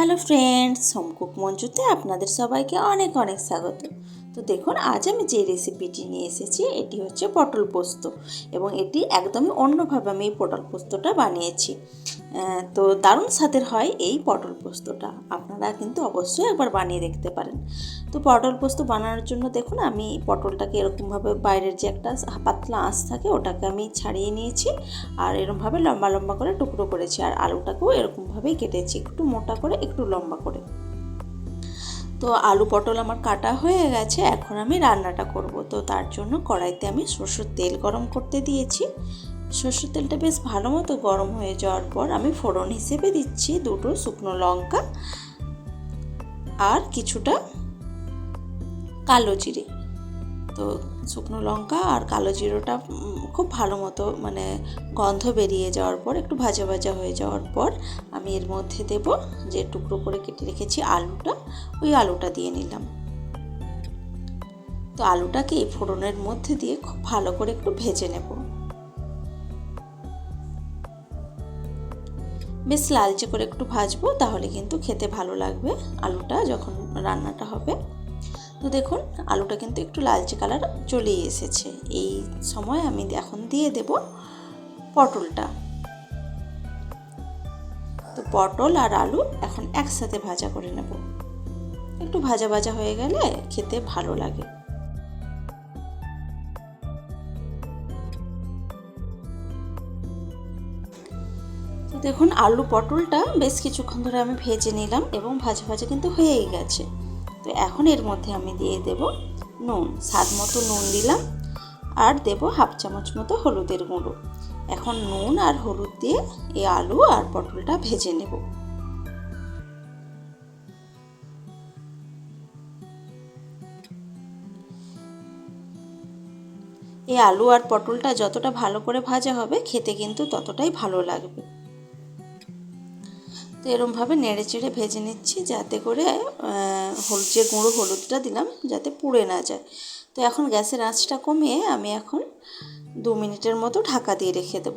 Hello friends home cook মঞ্চতে আপনাদের সবাইকে অনেক অনেক স্বাগত। তো দেখুন, আজ আমি যে রেসিপিটি নিয়ে এসেছি, এটি হচ্ছে পটল পোস্ত এবং এটি একদমই অন্যভাবে আমি এই পটল পোস্তটা বানিয়েছি। তো দারুণ স্বাদের হয় এই পটল পোস্তটা। আপনারা কিন্তু অবশ্যই একবার বানিয়ে দেখতে পারেন। তো পটল পোস্ত বানানোর জন্য দেখুন, আমি পটলটাকে এরকমভাবে বাইরের যে একটা পাতলা আঁশ থাকে, ওটাকে আমি ছাড়িয়ে নিয়েছি আর এরকমভাবে লম্বা লম্বা করে টুকরো করেছি আর আলুটাকেও এরকমভাবেই কেটেছি, একটু মোটা করে, একটু লম্বা করে। তো আলু পটল আমার কাটা হয়ে গেছে, এখন আমি রান্নাটা করব। তো তার জন্য কড়াইতে আমি সরষের তেল গরম করতে দিয়েছি। সরষের তেলটা বেশ ভালো মতো গরম হয়ে যাওয়ার পর আমি ফোড়ন হিসেবে দিচ্ছি দুটো শুকনো লঙ্কা আর কিছুটা কালো জিরে। তো শুকনো লঙ্কা আর কালো জিরোটা খুব ভালো মতো মানে গন্ধ বেরিয়ে যাওয়ার পর, একটু ভাজা ভাজা হয়ে যাওয়ার পর আমি এর মধ্যে দেব যে টুকরো করে কেটে রেখেছি আলুটা, ওই আলুটা দিয়ে নিলাম। তো আলুটাকে এই ফোড়নের মধ্যে দিয়ে খুব ভালো করে একটু ভেজে নেব। বেশ লালচে করে একটু ভাজবো, তাহলে কিন্তু খেতে ভালো লাগবে। আলুটা যখন রান্নাটা হবে। তো দেখুন, আলুটা কিন্তু একটু লালচে কালার চলেই এসেছে। এই সময় আমি এখন দিয়ে দেব পটলটা। তো পটল আর আলু এখন একসাথে ভাজা করে নেব। একটু ভাজা ভাজা হয়ে গেলে খেতে ভালো লাগে। দেখুন, আলু পটলটা বেশ কিছুক্ষণ ধরে আমি ভেজে নিলাম এবং ভাজা ভাজা কিন্তু হয়েই গেছে। তো এখন এর মধ্যে আমি দিয়ে দেব নুন, স্বাদ মতো নুন দিলাম আর দেব হাফ চামচ মতো হলুদের গুঁড়ো। এখন নুন আর হলুদ দিয়ে এই আলু আর পটলটা ভেজে নেব। এই আলু আর পটলটা যতটা ভালো করে ভাজা হবে, খেতে কিন্তু ততটাই ভালো লাগবে। এরমভাবে নেড়ে চেড়ে ভেজে নিচ্ছি যাতে করে হল যে গুঁড়ো, হলুদটা দিলাম যাতে পুড়ে না যায়। তো এখন গ্যাসের আঁচটা কমিয়ে আমি এখন দু মিনিটের মতো ঢাকা দিয়ে রেখে দেব।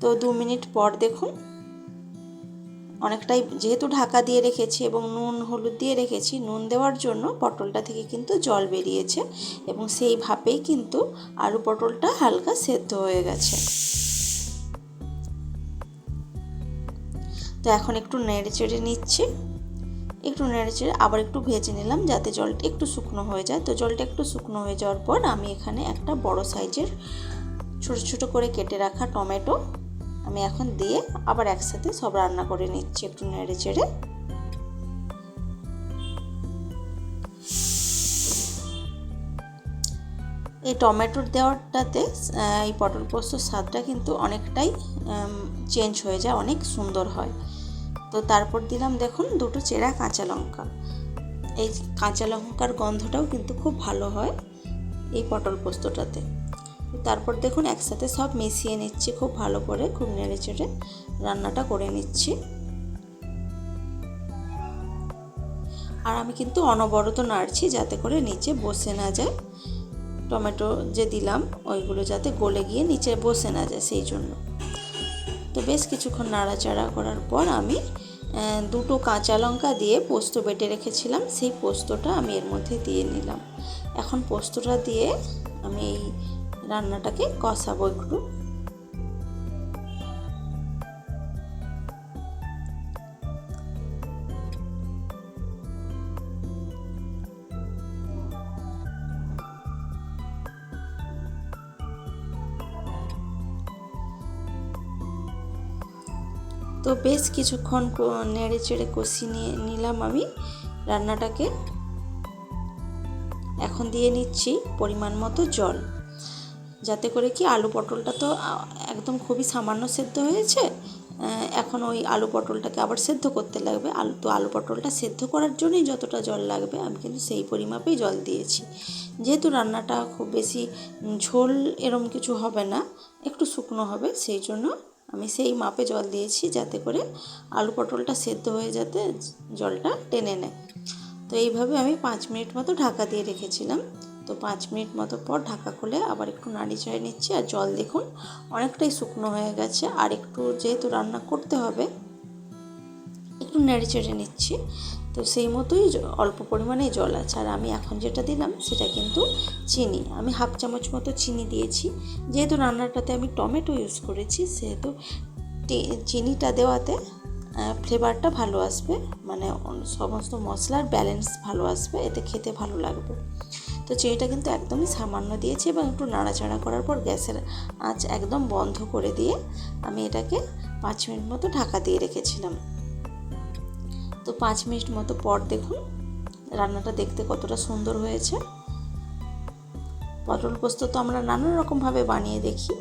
তো দু মিনিট পর দেখুন, অনেকটাই যেহেতু ঢাকা দিয়ে রেখেছি এবং নুন, হলুদ দিয়ে রেখেছি, নুন দেওয়ার জন্য পটলটা থেকে কিন্তু জল বেরিয়েছে এবং সেই ভাবেই কিন্তু আলু পটলটা হালকা সেদ্ধ হয়ে গেছে। তো এখন একটু নেড়ে চেড়ে নিচ্ছি। একটু নেড়ে চেড়ে আবার একটু ভেজে নিলাম যাতে জলটা একটু শুকনো হয়ে যায়। তো জলটা একটু শুকনো হয়ে যাওয়ার পর আমি এখানে একটা বড় সাইজের ছোট ছোট করে কেটে রাখা টমেটো আমি এখন দিয়ে আবার একসাথে সব রান্না করে নিচ্ছি একটু নেড়ে চেড়ে। এই টমেটোর দেওয়াটাতে এই পটল পোস্তর স্বাদটা কিন্তু অনেকটাই চেঞ্জ হয়ে যায়, অনেক সুন্দর হয়। তো তারপর দিলাম দেখুন দুটো চেরা কাঁচা লঙ্কা। এই কাঁচা লঙ্কার গন্ধটাও কিন্তু খুব ভালো হয় এই পটল পোস্তটাতে। তারপর দেখুন একসাথে সব মিশিয়ে নিচ্ছি খুব ভালো করে খুব নেড়ে চেড়ে রান্নাটা করে নিচ্ছি। আর আমি কিন্তু অনবরত নাড়ছি যাতে করে নিচে বসে না যায়। টমেটো যে দিলাম ওইগুলো যাতে গলে গিয়ে নিচে বসে না যায় সেই জন্য। তো বেশ কিছুক্ষণ নাড়াচাড়া করার পর আমি দুটো কাঁচা লঙ্কা দিয়ে পোস্ত বেটে রেখেছিলাম। সেই পোস্তটা আমি এর মধ্যে দিয়ে নিলাম। এখন পোস্তটা দিয়ে আমি এই রান্নাটাকে কষাবো একটু। তো বেশ কিছুক্ষণ নেড়ে চেড়ে কষিয়ে নিয়ে নিলাম আমি রান্নাটাকে। এখন দিয়ে নিচ্ছি পরিমাণ মতো জল। যাতে করে কি আলু পটলটা তো একদম খুবই সামান্য সেদ্ধ হয়েছে এখন ওই আলু পটলটাকে আবার সেদ্ধ করতে লাগবে। আলু, তো আলু পটলটা সেদ্ধ করার জন্যই যতটা জল লাগবে, আমি কিন্তু সেই পরিমাপেই জল দিয়েছি। যেহেতু রান্নাটা খুব বেশি ঝোল এরম কিছু হবে না, একটু শুকনো হবে, সেই জন্য আমি সেই মাপে জল দিয়েছি যাতে করে আলু পটলটা সেদ্ধ হয়ে যাতে জলটা টেনে নেয়। তো এইভাবে আমি পাঁচ মিনিট মতো ঢাকা দিয়ে রেখেছিলাম। তো পাঁচ মিনিট মতো পর ঢাকা খুলে আবার একটু নাড়ি চাড়িয়ে নিচ্ছি আর জল দেখুন অনেকটাই শুকনো হয়ে গেছে। আর একটু যেহেতু রান্না করতে হবে, একটু নেড়ে চেড়ে নিচ্ছি। তো সেই মতোই অল্প পরিমাণেই জল আছে। আর আমি এখন যেটা দিলাম সেটা কিন্তু চিনি। আমি হাফ চামচ মতো চিনি দিয়েছি। যেহেতু রান্নাটাতে আমি টমেটো ইউজ করেছি, সেহেতু চিনিটা দেওয়াতে ফ্লেভারটা ভালো আসবে। মানে সমস্ত মশলার ব্যালেন্স ভালো আসবে, এতে খেতে ভালো লাগবে। তো চিনিটা কিন্তু একদমই সামান্য দিয়েছি এবং একটু নাড়াচাড়া করার পর গ্যাসের আঁচ একদম বন্ধ করে দিয়ে আমি এটাকে পাঁচ মিনিট মতো ঢাকা দিয়ে রেখেছিলাম। তো পাঁচ মিনিট মতো পর দেখুন রান্নাটা দেখতে কতটা সুন্দর হয়েছে। পটল পোস্ত তো আমরা নানান রকমভাবে বানিয়ে দেখি।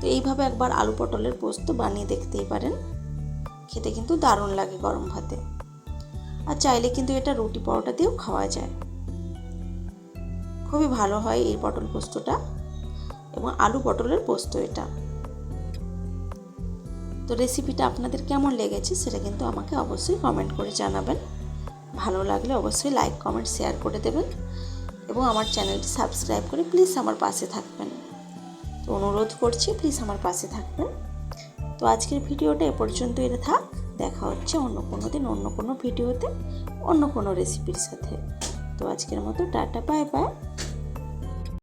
তো এইভাবে একবার আলু পটলের পোস্ত বানিয়ে দেখতেই পারেন। খেতে কিন্তু দারুণ লাগে গরম ভাতে। আর চাইলে কিন্তু এটা রুটি পরোটা দিয়েও খাওয়া যায়। খুবই ভালো হয় এই পটল পোস্তটা এবং আলু পটলের পোস্ত এটা। তো রেসিপিটা আপনাদের কেমন লেগেছে সেটা কিন্তু আমাকে অবশ্যই কমেন্ট করে জানাবেন। ভালো লাগলে অবশ্যই লাইক কমেন্ট শেয়ার করে দেবেন এবং আমার চ্যানেলটি সাবস্ক্রাইব করে প্লিজ আমার পাশে থাকবেন। তো অনুরোধ করছি প্লিজ আমার পাশে থাকবেন। তো আজকের ভিডিওটা এ পর্যন্ত এটা থাক। দেখা হচ্ছে অন্য কোনো দিন, অন্য কোনো ভিডিওতে, অন্য কোনো রেসিপির সাথে। তো আজকের মতো টাটা বাই বাই